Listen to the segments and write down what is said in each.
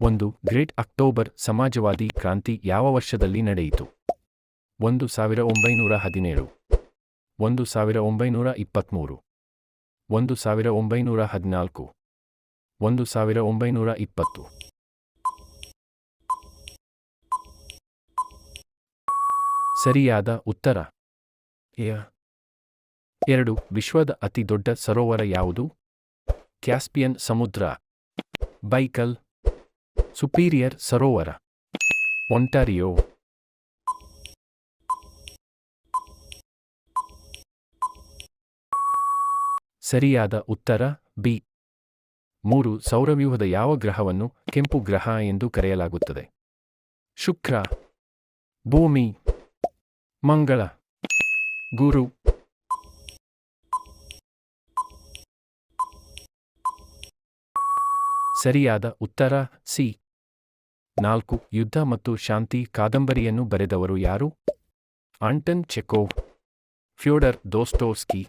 ಒಂದು great October ಸಮಾಜವಾದಿ ಕ್ರಾಂತಿ ಯಾವ ವರ್ಷದಲ್ಲಿ ನಡೆಯಿತು? ಒಂದು ಸಾವಿರ ಒಂಬೈನೂರ ಹದಿನೇಳು. ಒಂದು ಸಾವಿರ ಒಂಬೈನೂರ ಇಪ್ಪತ್ತ್ಮೂರು ಒಂದು ಸಾವಿರ ಒಂಬೈನೂರ ಹದಿನಾಲ್ಕು. ಒಂದು ಸಾವಿರ ಒಂಬೈನೂರ ಇಪ್ಪತ್ತು. ಸರಿಯಾದ ಉತ್ತರ? ಎರಡು, ವಿಶ್ವದ ಅತಿದೊಡ್ಡ ಸರೋವರ ಯಾವುದು? ಕ್ಯಾಸ್ಪಿಯನ್ ಸಮುದ್ರ. ಬೈಕಲ್ ಸುಪೀರಿಯರ್ ಸರೋವರ ಒಂಟಾರಿಯೋ ಸರಿಯಾದ ಉತ್ತರ, ಬಿ. ಮೂರು ಸೌರವ್ಯೂಹದ ಯಾವ ಗ್ರಹವನ್ನು ಕೆಂಪು ಗ್ರಹ ಎಂದು ಕರೆಯಲಾಗುತ್ತದೆ? ಶುಕ್ರ. ಭೂಮಿ. ಮಂಗಳ. ಗುರು. ಸರಿಯಾದ ಉತ್ತರ ಸಿ. ನಾಲ್ಕು, ಯುದ್ಧ ಮತ್ತು ಶಾಂತಿ ಕಾದಂಬರಿಯನ್ನು ಬರೆದವರು ಯಾರು? Anton Chekhov Fyodor Dostoevsky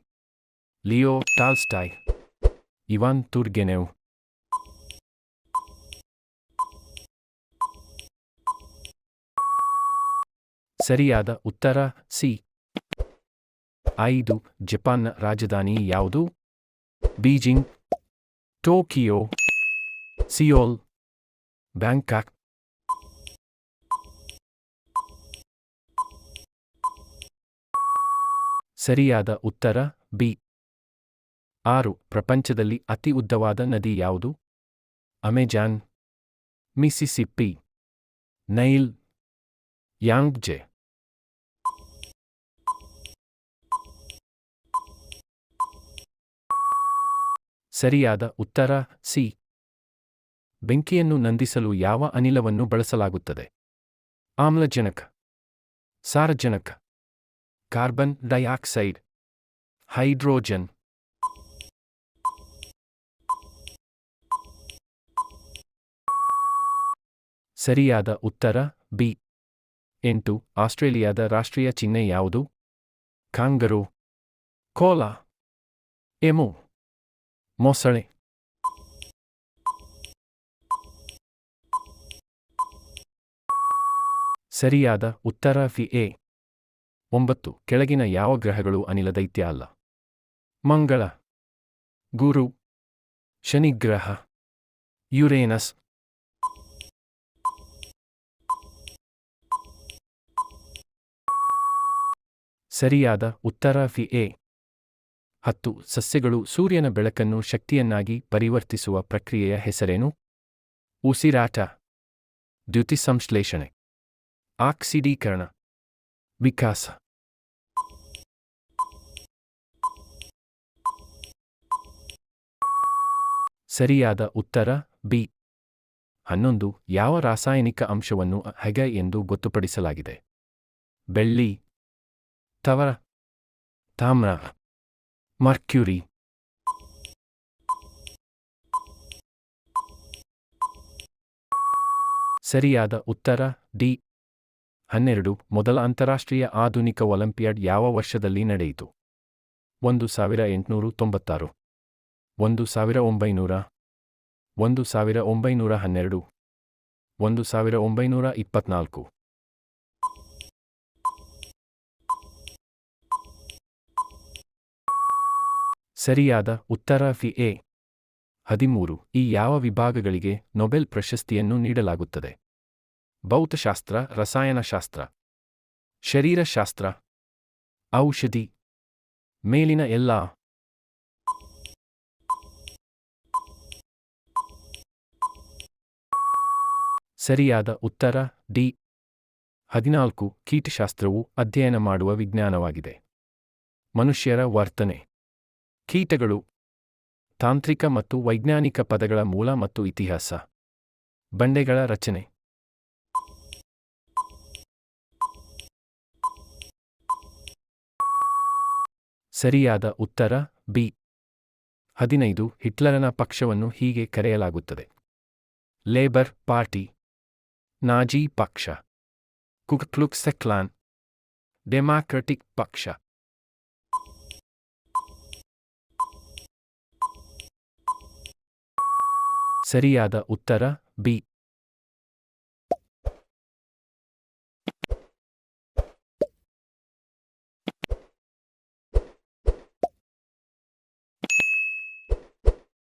Leo Tolstoy, Ivan Turgenev. ಸರಿಯಾದ ಉತ್ತರ ಸಿ. ಐದು ಜಪಾನ್ನ ರಾಜಧಾನಿ ಯಾವುದು? Beijing, Tokyo. ಸಿಯೋಲ್ ಬ್ಯಾಂಕಾಕ್ ಸರಿಯಾದ ಉತ್ತರ, ಬಿ. ಆರು, ಪ್ರಪಂಚದಲ್ಲಿ ಅತಿ ಉದ್ದವಾದ ನದಿ ಯಾವುದು? ಅಮೆಜಾನ್. ಮಿಸಿಸಿಪ್ಪಿ. ನೈಲ್. ಯಾಂಗ್ಜೆ. ಸರಿಯಾದ ಉತ್ತರ, ಸಿ. ಬೆಂಕಿಯನ್ನು ನಂದಿಸಲು ಯಾವ ಅನಿಲವನ್ನು ಬಳಸಲಾಗುತ್ತದೆ? ಆಮ್ಲಜನಕ, ಸಾರಜನಕ, ಕಾರ್ಬನ್ ಡೈಆಕ್ಸೈಡ್, ಹೈಡ್ರೋಜನ್. ಸರಿಯಾದ ಉತ್ತರ, ಬಿ. ಎಂಟು, ಆಸ್ಟ್ರೇಲಿಯಾದ ರಾಷ್ಟ್ರೀಯ ಚಿಹ್ನೆ ಯಾವುದು? ಕಾಂಗರು, ಕೋಲಾ, ಎಮು, ಮೊಸಳೆ. ಸರಿಯಾದ ಉತ್ತರ ಫಿ ಎ. ಒಂಬತ್ತು. ಕೆಳಗಿನ ಯಾವ ಗ್ರಹಗಳು ಅನಿಲ ದೈತ್ಯ ಅಲ್ಲ? ಮಂಗಳ. ಗುರು. ಶನಿಗ್ರಹ. ಯುರೇನಸ್. ಸರಿಯಾದ ಉತ್ತರ ಫಿ ಎ. ಹತ್ತು. ಸಸ್ಯಗಳು ಸೂರ್ಯನ ಬೆಳಕನ್ನು ಶಕ್ತಿಯನ್ನಾಗಿ ಪರಿವರ್ತಿಸುವ ಪ್ರಕ್ರಿಯೆಯ ಹೆಸರೇನು? ಉಸಿರಾಟ. ದ್ಯುತಿಸಂಶ್ಲೇಷಣೆ. ಆಕ್ಸಿಡೀಕರಣ. ವಿಕಾಸ. ಸರಿಯಾದ ಉತ್ತರ, ಬಿ. ಹನ್ನೊಂದು, ಯಾವ ರಾಸಾಯನಿಕ ಅಂಶವನ್ನು ಹೆಗ ಎಂದು ಗೊತ್ತುಪಡಿಸಲಾಗಿದೆ? ಬೆಳ್ಳಿ. ತವರ. ತಾಮ್ರ. ಮರ್ಕ್ಯುರಿ. ಸರಿಯಾದ ಉತ್ತರ, ಡಿ. ಹನ್ನೆರಡು, ಮೊದಲ ಅಂತಾರಾಷ್ಟ್ರೀಯ ಆಧುನಿಕ ಒಲಿಂಪಿಯಾಡ್ ಯಾವ ವರ್ಷದಲ್ಲಿ ನಡೆಯಿತು? ಒಂದು ಸಾವಿರ ಎಂಟುನೂರು ತೊಂಬತ್ತಾರು, ಒಂದು ಸಾವಿರ ಒಂಬೈನೂರ, ಒಂದು ಸಾವಿರ ಒಂಬೈನೂರ ಹನ್ನೆರಡು, ಒಂದು ಸಾವಿರ ಒಂಬೈನೂರ ಇಪ್ಪತ್ನಾಲ್ಕು. ಸರಿಯಾದ ಉತ್ತರ ಫಿ ಎ ಹದಿಮೂರು ಈ ಯಾವ ವಿಭಾಗಗಳಿಗೆ ನೊಬೆಲ್ ಪ್ರಶಸ್ತಿಯನ್ನು ನೀಡಲಾಗುತ್ತದೆ? ಭೌತಶಾಸ್ತ್ರ, ರಸಾಯನಶಾಸ್ತ್ರ, ಶರೀರಶಾಸ್ತ್ರ, ಔಷಧಿ, ಮೇಲಿನ ಎಲ್ಲ. ಸರಿಯಾದ ಉತ್ತರ, ಡಿ. ಹದಿನಾಲ್ಕು, ಕೀಟಶಾಸ್ತ್ರವು ಅಧ್ಯಯನ ಮಾಡುವ ವಿಜ್ಞಾನವಾಗಿದೆ. ಮನುಷ್ಯರ ವರ್ತನೆ. ಕೀಟಗಳು ತಾಂತ್ರಿಕ ಮತ್ತು ವೈಜ್ಞಾನಿಕ ಪದಗಳ ಮೂಲ ಮತ್ತು ಇತಿಹಾಸ. ಬಂಡೆಗಳ ರಚನೆ. ಸರಿಯಾದ ಉತ್ತರ ಬಿ. ಹದಿನೈದು, ಹಿಟ್ಲರನ ಪಕ್ಷವನ್ನು ಹೀಗೆ ಕರೆಯಲಾಗುತ್ತದೆ. Labour party. ನಾಜಿ ಪಕ್ಷ. ಕುಕ್ಲುಕ್ ಸೆಕ್ಲಾನ್ ಡೆಮಾಕ್ರಟಿಕ್ ಪಕ್ಷ. ಸರಿಯಾದ ಉತ್ತರ ಬಿ.